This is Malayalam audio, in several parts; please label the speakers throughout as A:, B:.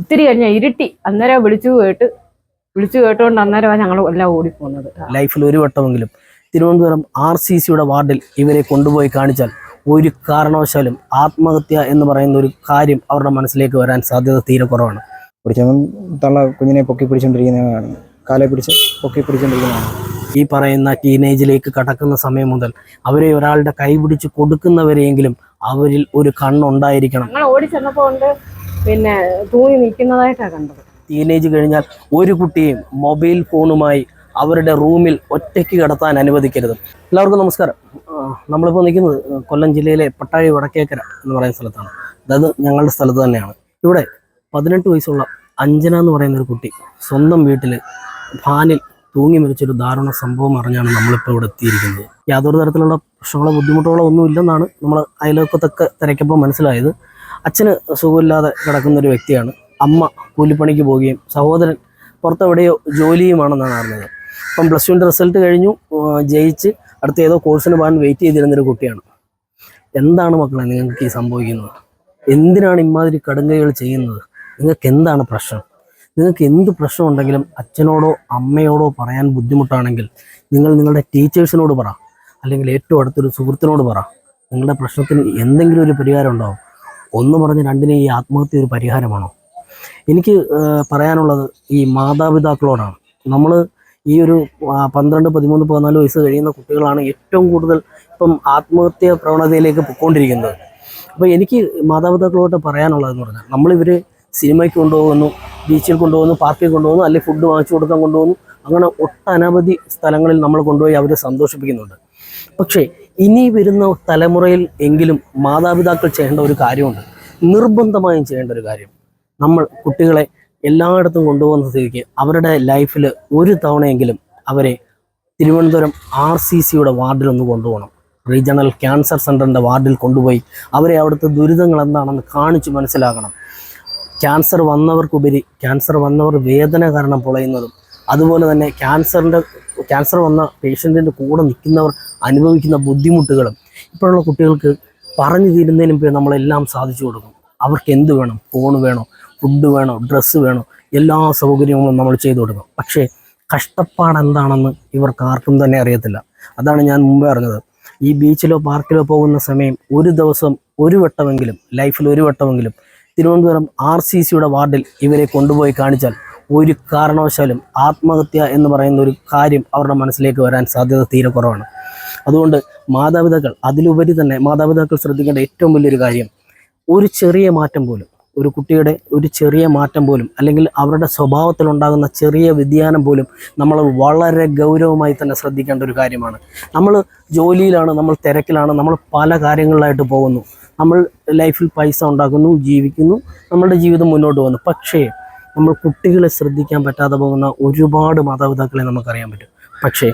A: ഒത്തിരി കഴിഞ്ഞ ഇരുട്ടി. അന്നേരം വിളിച്ചു കേട്ട് വിളിച്ചു കേട്ടുകൊണ്ട് അന്നേരമാണ് ഞങ്ങൾ എല്ലാം ഓടിപ്പോകുന്നത്
B: ലൈഫിൽ ഒരു വട്ടമെങ്കിലും തിരുവനന്തപുരം ആർ സി സിയുടെ വാർഡിൽ ഇവരെ കൊണ്ടുപോയി കാണിച്ചാൽ ഒരു കാരണവശാലും ആത്മഹത്യ എന്ന് പറയുന്ന ഒരു കാര്യം അവരുടെ മനസ്സിലേക്ക് വരാൻ സാധ്യത തീരെ കുറവാണ്.
C: പിടിച്ചവൻ തള്ള കുഞ്ഞിനെ പൊക്കി പിടിച്ചോണ്ടിരിക്കുന്നതാണ് കാലെ പിടിച്ച് പൊക്കി പിടിച്ചോണ്ടിരിക്കുന്നതാണ്
B: ഈ പറയുന്ന ടീനേജിലേക്ക് കടക്കുന്ന സമയം മുതൽ അവരെ ഒരാളുടെ കൈ പിടിച്ച് കൊടുക്കുന്നവരെയെങ്കിലും അവരിൽ ഒരു കണ്ണുണ്ടായിരിക്കണം.
A: ഓടി ചെന്നപ്പോ പിന്നെ തൂങ്ങി നിൽക്കുന്നതായിട്ടാണ് കണ്ടത്.
B: ടീനേജ് കഴിഞ്ഞാൽ ഒരു കുട്ടിയും മൊബൈൽ ഫോണുമായി അവരുടെ റൂമിൽ ഒറ്റയ്ക്ക് കിടത്താൻ അനുവദിക്കരുത്. എല്ലാവർക്കും നമസ്കാരം. നമ്മളിപ്പോൾ നിൽക്കുന്നത് കൊല്ലം ജില്ലയിലെ പട്ടാഴി വടക്കേക്കര എന്ന് പറയുന്ന സ്ഥലത്താണ്. അതായത് ഞങ്ങളുടെ സ്ഥലത്ത് തന്നെയാണ്. ഇവിടെ പതിനെട്ട് വയസ്സുള്ള അഞ്ജന എന്ന് പറയുന്ന ഒരു കുട്ടി സ്വന്തം വീട്ടിൽ ഫാനിൽ തൂങ്ങി മരിച്ചൊരു ദാരുണ സംഭവം അറിഞ്ഞാണ് നമ്മളിപ്പോൾ ഇവിടെ എത്തിയിരിക്കുന്നത്. യാതൊരു തരത്തിലുള്ള പ്രശ്നങ്ങളോ ബുദ്ധിമുട്ടുകളോ ഒന്നുമില്ലെന്നാണ് നമ്മൾ അയലോക്കത്തൊക്കെ തിരക്കപ്പോൾ മനസ്സിലായത്. അച്ഛന് സുഖമില്ലാതെ കിടക്കുന്ന ഒരു വ്യക്തിയാണ്. അമ്മ കൂലിപ്പണിക്ക് പോവുകയും സഹോദരൻ പുറത്തെവിടെയോ ജോലിയുമാണെന്നാണ് അറിഞ്ഞത്. അപ്പം പ്ലസ് ടുവിന്റെ റിസൾട്ട് കഴിഞ്ഞു. ജയിച്ച് അടുത്ത ഏതോ കോഴ്സിന് പോകാൻ വെയിറ്റ് ചെയ്തിരുന്നൊരു കുട്ടിയാണ്. എന്താണ് മക്കളെ നിങ്ങൾക്ക് ഈ സംഭവിക്കുന്നത്? എന്തിനാണ് ഇമാതിരി കടുങ്കൈകൾ ചെയ്യുന്നത്? നിങ്ങൾക്ക് എന്താണ് പ്രശ്നം? നിങ്ങൾക്ക് എന്ത് പ്രശ്നം ഉണ്ടെങ്കിലും അച്ഛനോടോ അമ്മയോടോ പറയാൻ ബുദ്ധിമുട്ടാണെങ്കിൽ നിങ്ങൾ നിങ്ങളുടെ ടീച്ചേഴ്സിനോട് പറ. അല്ലെങ്കിൽ ഏറ്റവും അടുത്തൊരു സുഹൃത്തിനോട് പറ. നിങ്ങളുടെ പ്രശ്നത്തിന് എന്തെങ്കിലും ഒരു പരിഹാരം ഉണ്ടാവും. ഒന്ന് പറഞ്ഞ് രണ്ടിന് ഈ ആത്മഹത്യ ഒരു പരിഹാരമാണോ? എനിക്ക് പറയാനുള്ളത് ഈ മാതാപിതാക്കളോടാണ്. നമ്മൾ ഈ ഒരു പന്ത്രണ്ട് പതിമൂന്ന് പതിനാല് വയസ്സ് കഴിയുന്ന കുട്ടികളാണ് ഏറ്റവും കൂടുതൽ ഇപ്പം ആത്മഹത്യ പ്രവണതയിലേക്ക് പൊയ്ക്കൊണ്ടിരിക്കുന്നത്. അപ്പോൾ എനിക്ക് മാതാപിതാക്കളോട്ട് പറയാനുള്ളതെന്ന് പറഞ്ഞാൽ നമ്മളിവർ സിനിമയ്ക്ക് കൊണ്ടുപോകുന്നു ബീച്ചിൽ കൊണ്ടുപോകുന്നു പാർക്കിൽ കൊണ്ടുപോകുന്നു അല്ലെങ്കിൽ ഫുഡ് വാങ്ങിച്ചു കൊടുക്കാൻ കൊണ്ടുപോകുന്നു അങ്ങനെ ഒട്ടനവധി സ്ഥലങ്ങളിൽ നമ്മൾ കൊണ്ടുപോയി അവരെ സന്തോഷിപ്പിക്കുന്നുണ്ട്. പക്ഷേ ഇനി വരുന്ന തലമുറയിൽ എങ്കിലും മാതാപിതാക്കൾ ചെയ്യേണ്ട ഒരു കാര്യമുണ്ട്. നിർബന്ധമായും ചെയ്യേണ്ട ഒരു കാര്യം. നമ്മൾ കുട്ടികളെ എല്ലായിടത്തും കൊണ്ടുപോകുന്ന സ്ഥിതിക്ക് അവരുടെ ലൈഫിൽ ഒരു തവണയെങ്കിലും അവരെ തിരുവനന്തപുരം ആർ സി സിയുടെ വാർഡിൽ ഒന്ന് കൊണ്ടുപോകണം. റീജിയണൽ ക്യാൻസർ സെന്ററിന്റെ വാർഡിൽ കൊണ്ടുപോയി അവരെ അവിടുത്തെ ദുരിതങ്ങൾ എന്താണെന്ന് കാണിച്ച് മനസ്സിലാക്കണം. ക്യാൻസർ വന്നവർക്കുപരി ക്യാൻസർ വന്നവർ വേദന കാരണം പൊളയുന്നതും അതുപോലെ തന്നെ ക്യാൻസറിന്റെ ക്യാൻസർ വന്ന പേഷ്യന്റിന്റെ കൂടെ നിൽക്കുന്നവർ അനുഭവിക്കുന്ന ബുദ്ധിമുട്ടുകളും ഇപ്പോഴുള്ള കുട്ടികൾക്ക് പറഞ്ഞു തീരുന്നതിന് മുമ്പേ നമ്മളെല്ലാം സാധിച്ചു കൊടുക്കും. അവർക്ക് എന്ത് വേണം? ഫോൺ വേണോ? ഫുഡ് വേണോ? ഡ്രസ്സ് വേണോ? എല്ലാ സൗകര്യങ്ങളും നമ്മൾ ചെയ്തു കൊടുക്കും. പക്ഷേ കഷ്ടപ്പാട് എന്താണെന്ന് ഇവർക്ക് ആർക്കും തന്നെ അറിയത്തില്ല. അതാണ് ഞാൻ മുമ്പേ അറിഞ്ഞത് ഈ ബീച്ചിലോ പാർക്കിലോ പോകുന്ന സമയം ഒരു ദിവസം ഒരു വട്ടമെങ്കിലും ലൈഫിൽ ഒരു വട്ടമെങ്കിലും തിരുവനന്തപുരം ആർ സി സിയുടെ വാർഡിൽ ഇവരെ കൊണ്ടുപോയി കാണിച്ചാൽ ഒരു കാരണവശാലും ആത്മഹത്യ എന്ന് പറയുന്ന ഒരു കാര്യം അവരുടെ മനസ്സിലേക്ക് വരാൻ സാധ്യത തീരെ കുറവാണ്. അതുകൊണ്ട് മാതാപിതാക്കൾ അതിലുപരി തന്നെ മാതാപിതാക്കൾ ശ്രദ്ധിക്കേണ്ട ഏറ്റവും വലിയൊരു കാര്യം ഒരു ചെറിയ മാറ്റം പോലും ഒരു കുട്ടിയുടെ ഒരു ചെറിയ മാറ്റം പോലും അല്ലെങ്കിൽ അവരുടെ സ്വഭാവത്തിലുണ്ടാകുന്ന ചെറിയ വ്യതിയാനം പോലും നമ്മൾ വളരെ ഗൗരവമായി തന്നെ ശ്രദ്ധിക്കേണ്ട ഒരു കാര്യമാണ്. നമ്മൾ ജോലിയിലാണ് നമ്മൾ തിരക്കിലാണ് നമ്മൾ പല കാര്യങ്ങളിലായിട്ട് പോകുന്നു. നമ്മൾ ലൈഫിൽ പൈസ ഉണ്ടാക്കുന്നു ജീവിക്കുന്നു നമ്മളുടെ ജീവിതം മുന്നോട്ട് പോകുന്നു. പക്ഷേ നമ്മൾ കുട്ടികളെ ശ്രദ്ധിക്കാൻ പറ്റാതെ പോകുന്ന ഒരുപാട് മാതാപിതാക്കളെ നമുക്കറിയാൻ പറ്റും. പക്ഷേ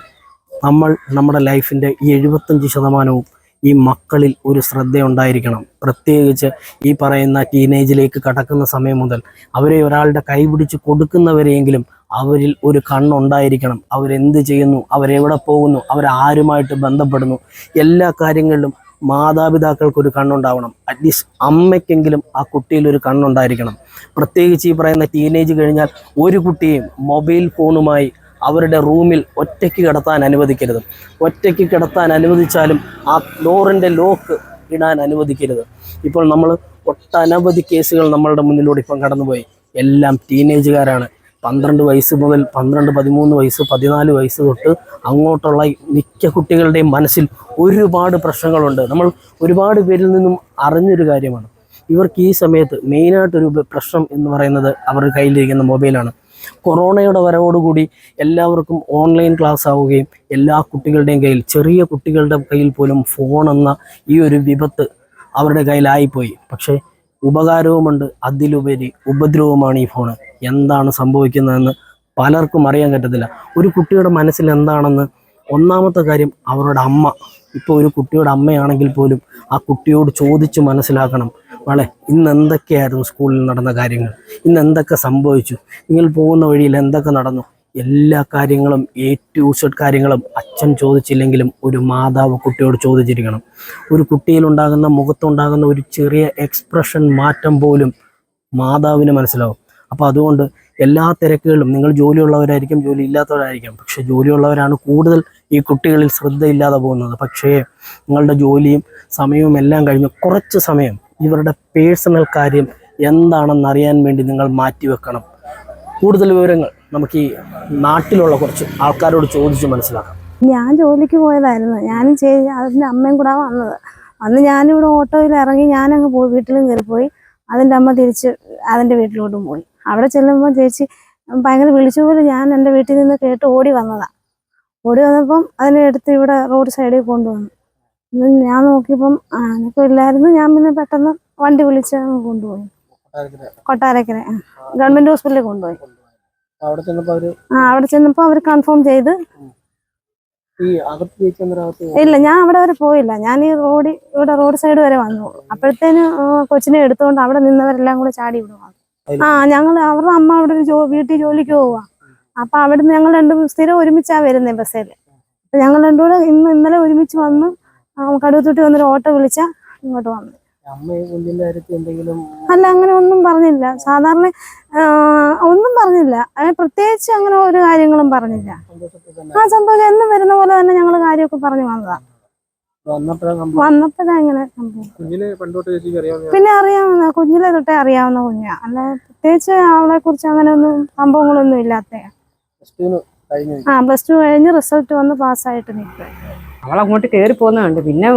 B: നമ്മൾ നമ്മുടെ ലൈഫിന്റെ എഴുപത്തഞ്ച് ശതമാനവും ഈ മക്കളിൽ ഒരു ശ്രദ്ധ ഉണ്ടായിരിക്കണം പ്രത്യേകിച്ച് ഈ പറയുന്ന ടീനേജിലേക്ക് കടക്കുന്ന സമയം മുതൽ അവരെ ഒരാളുടെ കൈ പിടിച്ച് കൊടുക്കുന്നവരെയെങ്കിലും അവരിൽ ഒരു കണ്ണുണ്ടായിരിക്കണം. അവരെന്ത് ചെയ്യുന്നു? അവരെവിടെ പോകുന്നു? അവരാരുമായിട്ട് ബന്ധപ്പെടുന്നു? എല്ലാ കാര്യങ്ങളിലും മാതാപിതാക്കൾക്ക് ഒരു കണ്ണുണ്ടാവണം അറ്റ്ലീസ്റ്റ് അമ്മയ്ക്കെങ്കിലും ആ കുട്ടിയിൽ ഒരു കണ്ണുണ്ടായിരിക്കണം. പ്രത്യേകിച്ച് ഈ പറയുന്ന ടീനേജ് കഴിഞ്ഞാൽ ഒരു കുട്ടിയും മൊബൈൽ ഫോണുമായി അവരുടെ റൂമിൽ ഒറ്റയ്ക്ക് കിടത്താൻ അനുവദിക്കരുത്. ഒറ്റയ്ക്ക് കിടത്താൻ അനുവദിച്ചാലും ആ ഡോറിന്റെ ലോക്ക് ഇടാൻ അനുവദിക്കരുത്. ഇപ്പോൾ നമ്മൾ ഒട്ടനവധി കേസുകൾ നമ്മളുടെ മുന്നിലൂടെ ഇപ്പം കടന്നുപോയി. എല്ലാം ടീനേജുകാരാണ് പന്ത്രണ്ട് വയസ്സ് മുതൽ പന്ത്രണ്ട് പതിമൂന്ന് വയസ്സ് പതിനാല് വയസ്സ് തൊട്ട് അങ്ങോട്ടുള്ള മിക്ക കുട്ടികളുടെയും മനസ്സിൽ ഒരുപാട് പ്രശ്നങ്ങളുണ്ട്. നമ്മൾ ഒരുപാട് പേരിൽ നിന്നും അറിഞ്ഞൊരു കാര്യമാണ്. ഇവർക്ക് ഈ സമയത്ത് മെയിനായിട്ടൊരു പ്രശ്നം എന്ന് പറയുന്നത് അവരുടെ കയ്യിലിരിക്കുന്ന മൊബൈലാണ്. കൊറോണയുടെ വരവോടുകൂടി എല്ലാവർക്കും ഓൺലൈൻ ക്ലാസ് ആവുകയും എല്ലാ കുട്ടികളുടെയും കയ്യിൽ ചെറിയ കുട്ടികളുടെ കയ്യിൽ പോലും ഫോൺ എന്ന ഈ ഒരു വിപത്ത് അവരുടെ കയ്യിലായിപ്പോയി. പക്ഷേ ഉപകാരവുമുണ്ട്. അതിലുപരി ഉപദ്രവമാണ് ഈ ഫോണ്. എന്താണ് സംഭവിക്കുന്നതെന്ന് പലർക്കും അറിയാൻ പറ്റത്തില്ല. ഒരു കുട്ടിയുടെ മനസ്സിൽ എന്താണെന്ന് ഒന്നാമത്തെ കാര്യം അവരുടെ അമ്മ. ഇപ്പോൾ ഒരു കുട്ടിയുടെ അമ്മയാണെങ്കിൽ പോലും ആ കുട്ടിയോട് ചോദിച്ച് മനസ്സിലാക്കണം. വളെ ഇന്ന് എന്തൊക്കെയായിരുന്നു സ്കൂളിൽ നടന്ന കാര്യങ്ങൾ? ഇന്ന് എന്തൊക്കെ സംഭവിച്ചു? നിങ്ങൾ പോകുന്ന വഴിയിൽ എന്തൊക്കെ നടന്നു? എല്ലാ കാര്യങ്ങളും എ ടു സെഡ് കാര്യങ്ങളും അച്ഛൻ ചോദിച്ചില്ലെങ്കിലും ഒരു മാതാവ് കുട്ടിയോട് ചോദിച്ചിരിക്കണം. ഒരു കുട്ടിയിലുണ്ടാകുന്ന മുഖത്തുണ്ടാകുന്ന ഒരു ചെറിയ എക്സ്പ്രഷൻ മാറ്റം പോലും മാതാവിന് മനസ്സിലാവും. അപ്പോൾ അതുകൊണ്ട് എല്ലാ തിരക്കുകളും നിങ്ങൾ ജോലിയുള്ളവരായിരിക്കും ജോലി ഇല്ലാത്തവരായിരിക്കും പക്ഷെ ജോലിയുള്ളവരാണ് കൂടുതൽ ഈ കുട്ടികളിൽ ശ്രദ്ധയില്ലാതെ പോകുന്നത്. പക്ഷേ നിങ്ങളുടെ ജോലിയും സമയവും എല്ലാം കഴിഞ്ഞ് കുറച്ച് സമയം ഇവരുടെ പേഴ്സണൽ കാര്യം എന്താണെന്ന് അറിയാൻ വേണ്ടി നിങ്ങൾ മാറ്റിവെക്കണം. കൂടുതൽ വിവരങ്ങൾ നമുക്ക് ഈ നാട്ടിലുള്ള കുറച്ച് ആൾക്കാരോട് ചോദിച്ച് മനസ്സിലാക്കാം.
D: ഞാൻ ജോലിക്ക് പോയതായിരുന്നു. ഞാനും ചേച്ചി അതിന്റെ അമ്മയും കൂടെ വന്നത്. അന്ന് ഞാനിവിടെ ഓട്ടോയിൽ ഇറങ്ങി ഞാനങ്ങ് പോയി വീട്ടിലും കയറിപ്പോയി. അതിന്റെ അമ്മ തിരിച്ച് അതിന്റെ വീട്ടിലോട്ടും പോയി. അവിടെ ചെല്ലുമ്പോൾ ചേച്ചി ഭയങ്കര വിളിച്ചു പോലെ ഞാൻ എന്റെ വീട്ടിൽ നിന്ന് കേട്ട് ഓടി വന്നതാണ് ഓടി വന്നപ്പം അതിനെ എടുത്ത് ഇവിടെ റോഡ് സൈഡിൽ കൊണ്ടുവന്നു. ഞാൻ നോക്കിയപ്പം ആനക്കും ഇല്ലായിരുന്നു. ഞാൻ പിന്നെ പെട്ടെന്ന് വണ്ടി വിളിച്ച് കൊണ്ടുപോയി. കൊട്ടാരക്കര ഗവൺമെന്റ് ഹോസ്പിറ്റലിൽ കൊണ്ടുപോയി.
B: അവിടെ ചെന്നപ്പോ അവർ
D: ആ അവിടെ ചെന്നപ്പോൾ അവർ കൺഫേം ചെയ്ത്. ഇല്ല ഞാൻ അവിടെ വരെ പോയില്ല. ഞാൻ ഈ റോഡ് ഇവിടെ റോഡ് സൈഡ് വരെ വന്നു. അപ്പോഴത്തേന് കൊച്ചിനെ എടുത്തുകൊണ്ട് അവിടെ നിന്നവരെല്ലാം കൂടെ ചാടി ഇവിടെ വന്നു. ആ ഞങ്ങൾ അവരുടെ അമ്മ അവിടെ ഒരു വീട്ടിൽ ജോലിക്ക് പോവാ അപ്പൊ അവിടുന്ന് ഞങ്ങൾ രണ്ടും സ്ഥിരം ഒരുമിച്ചാ വരുന്നത് ബസ്സിൽ അപ്പൊ ഞങ്ങൾ രണ്ടുകൂടെ ഇന്ന് ഇന്നലെ ഒരുമിച്ച് വന്ന് കടുവത്തൊട്ടി വന്നൊരു ഓട്ടോ വിളിച്ച ഇങ്ങോട്ട് വന്നു. അല്ല അങ്ങനെ ഒന്നും പറഞ്ഞില്ല. സാധാരണ ഒന്നും പറഞ്ഞില്ല. പ്രത്യേകിച്ച് അങ്ങനെ ഒരു കാര്യങ്ങളും പറഞ്ഞില്ല. ആ സംഭവം എന്നും വരുന്ന പോലെ തന്നെ ഞങ്ങൾ കാര്യമൊക്കെ പറഞ്ഞു വന്നതാ. വന്നപ്പോഴാ ഇങ്ങനെ പിന്നെ അറിയാവുന്ന കുഞ്ഞിലെ തൊട്ടേ അറിയാവുന്ന കുഞ്ഞാ. അല്ല പ്രത്യേകിച്ച് അവളെ കുറിച്ച് അങ്ങനെ ഒന്നും സംഭവങ്ങളൊന്നും ഇല്ലാത്ത
B: പ്ലസ് കഴിഞ്ഞു
D: ആ പ്ലസ് ടു കഴിഞ്ഞ് റിസൾട്ട് വന്ന് പാസ്സായിട്ട് നിൽക്കുക
A: അങ്ങോട്ട് കയറി പോകുന്നതുണ്ട് പിന്നെ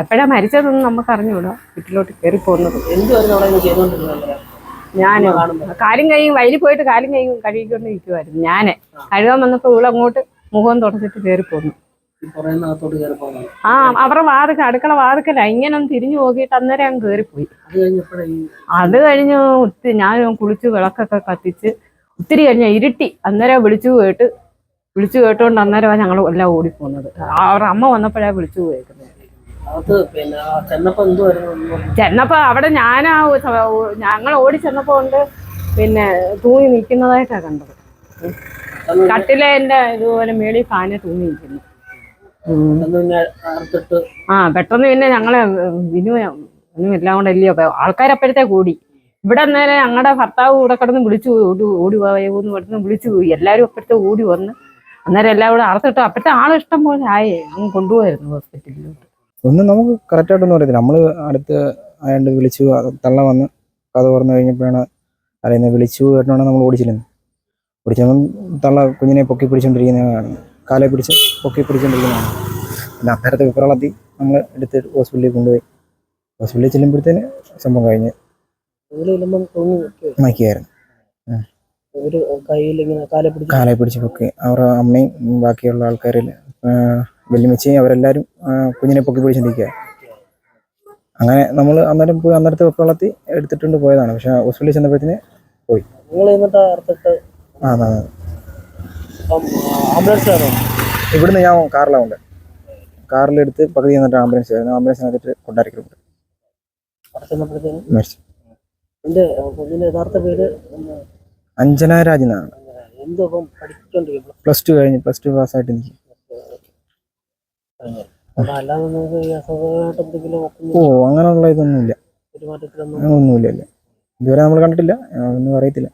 A: എപ്പോഴാ മരിച്ചതെന്ന് നമുക്ക് അറിഞ്ഞൂടാ വീട്ടിലോട്ട് കയറി പോകുന്നത്. ഞാൻ കാലും കൈയും വയലിൽ പോയിട്ട് കാലും കൈയും കഴുകിക്കൊണ്ട് നിൽക്കുമായിരുന്നു ഞാൻ. കഴുകാൻ വന്നപ്പോൾ ഇവളങ്ങോട്ട് മുഖം തുടച്ചിട്ട് കയറി പോന്നു. ആ അവരുടെ വാതിക്ക അടുക്കള വാതിക്കല. ഇങ്ങനെ ഒന്ന് തിരിഞ്ഞു നോക്കിയിട്ട് അന്നേരം അങ്ങ് കയറിപ്പോയി.
B: അത്
A: കഴിഞ്ഞ് ഒത്തിരി ഞാൻ കുളിച്ച് വിളക്കൊക്കെ കത്തിച്ച് ഒത്തിരി കഴിഞ്ഞ ഇരുട്ടി. അന്നേരം വിളിച്ചു പോയിട്ട് വിളിച്ചു കേട്ടോണ്ട് അന്നേരമാണ് ഞങ്ങൾ എല്ലാം ഓടിപ്പോകുന്നത് അവരുടെ അമ്മ വന്നപ്പോഴാണ് വിളിച്ചു പോയേക്കുന്നത്
B: ചെന്നപ്പോ
A: അവിടെ ഞാനാ ഞങ്ങൾ ഓടി ചെന്നപ്പോ ഉണ്ട്. പിന്നെ തൂങ്ങി നിൽക്കുന്നതായിട്ടാ കണ്ടത്.
B: കട്ടിലെ
A: എന്റെ ഇതുപോലെ മേളിൽ ഫാനെ തൂങ്ങി നിൽക്കുന്നു ഉം.
B: അന്ന് പിന്നെ അറുത്തിട്ട്
A: ആ പെട്ടെന്ന് പിന്നെ ഞങ്ങളെ വിനു എല്ലാം കൂടെ അല്ലയോ അപ്പൊ ആൾക്കാരപ്പോഴത്തെ കൂടി. ഇവിടെ നേരെ ഞങ്ങളുടെ ഭർത്താവ് കൂടെ കിടന്ന് വിളിച്ചു പോയി, ഓടി ഓടി പോയെന്ന് പെട്ടെന്ന് വിളിച്ചു പോയി. എല്ലാവരും അപ്പോഴത്തെ ഓടി വന്ന് അന്നേരം എല്ലാം കൂടെ അറുത്തിട്ട് അപ്പോഴത്തെ ആൾ ഇഷ്ടം പോലെ ആയേ. അങ്ങ് കൊണ്ടുപോയിരുന്നു ഹോസ്പിറ്റലിലോട്ട്.
C: ഒന്നും നമുക്ക് കറക്റ്റായിട്ടൊന്നും അറിയത്തില്ല. നമ്മൾ അടുത്ത് അയാണ്ട് വിളിച്ചു തള്ള വന്ന് കഥ പറഞ്ഞു കഴിഞ്ഞപ്പോഴാണ് അറിയുന്നത് വിളിച്ചു കേട്ടോണ്ട് നമ്മൾ ഓടിച്ചിരുന്നത് ഓടിച്ചപ്പം തള്ള കുഞ്ഞിനെ പൊക്കി പിടിച്ചോണ്ടിരിക്കുന്നതാണ്. കാലെ പിടിച്ച് പൊക്കി പിടിച്ചുകൊണ്ടിരിക്കുന്നതാണ് പിന്നെ അന്നേരത്തെ വിപ്രളത്തി നമ്മൾ എടുത്ത് ഹോസ്പിറ്റലിൽ കൊണ്ടുപോയി. ഹോസ്പിറ്റലിൽ ചെല്ലുമ്പോഴത്തേന് സംഭവം കഴിഞ്ഞ്. മയക്കിയായിരുന്നു.
B: ഒരു കയ്യിൽ ഇങ്ങനെ കാലെ പിടിച്ച്
C: കാലെ പിടിച്ച് പൊക്കി. അവരുടെ അമ്മയും ബാക്കിയുള്ള ആൾക്കാരിൽ വെല്ലുമിച്ചയും അവരെല്ലാവരും കുഞ്ഞിനെ പൊക്കി പിടിച്ചിരിക്കുക അങ്ങനെ നമ്മൾ അന്നേരം പോയി അന്നേരത്തെ വെപ്പളത്തി എടുത്തിട്ടുണ്ട് പോയതാണ്. പക്ഷെ ഹോസ്പിറ്റലിൽ ചെന്നപ്പോഴത്തേന്
B: പോയി. എന്നിട്ട് അറുത്തിട്ട്
C: ആ
B: ആംബുലൻസ്
C: ഇവിടുന്ന് ഞാൻ കാറിലാണ് ഉണ്ട് കാറിലെടുത്ത് പകുതി ചെന്നിട്ട് ആംബുലൻസ് ആയിരുന്നു
B: ആംബുലൻസ് എന്നിട്ട്
C: മരിച്ചു.
B: യഥാർത്ഥ പേര്? എന്താ?
C: അഞ്ജന രാജ് എന്നാണ്
B: എന്തോ പഠിച്ചോണ്ടിരിക്കും
C: പ്ലസ് ടു കഴിഞ്ഞ് പ്ലസ് ടു പാസ് ആയിട്ട്
B: അവിടെ അല്ലാതെ നിങ്ങൾക്ക് ഈ അസുഖമായിട്ട് എന്തെങ്കിലും ഒന്നും
C: ഓ അങ്ങനെയുള്ള ഇതൊന്നുമില്ല. ഇല്ല. ഇതുവരെ നമ്മൾ കണ്ടിട്ടില്ല. ഒന്നും അറിയത്തില്ല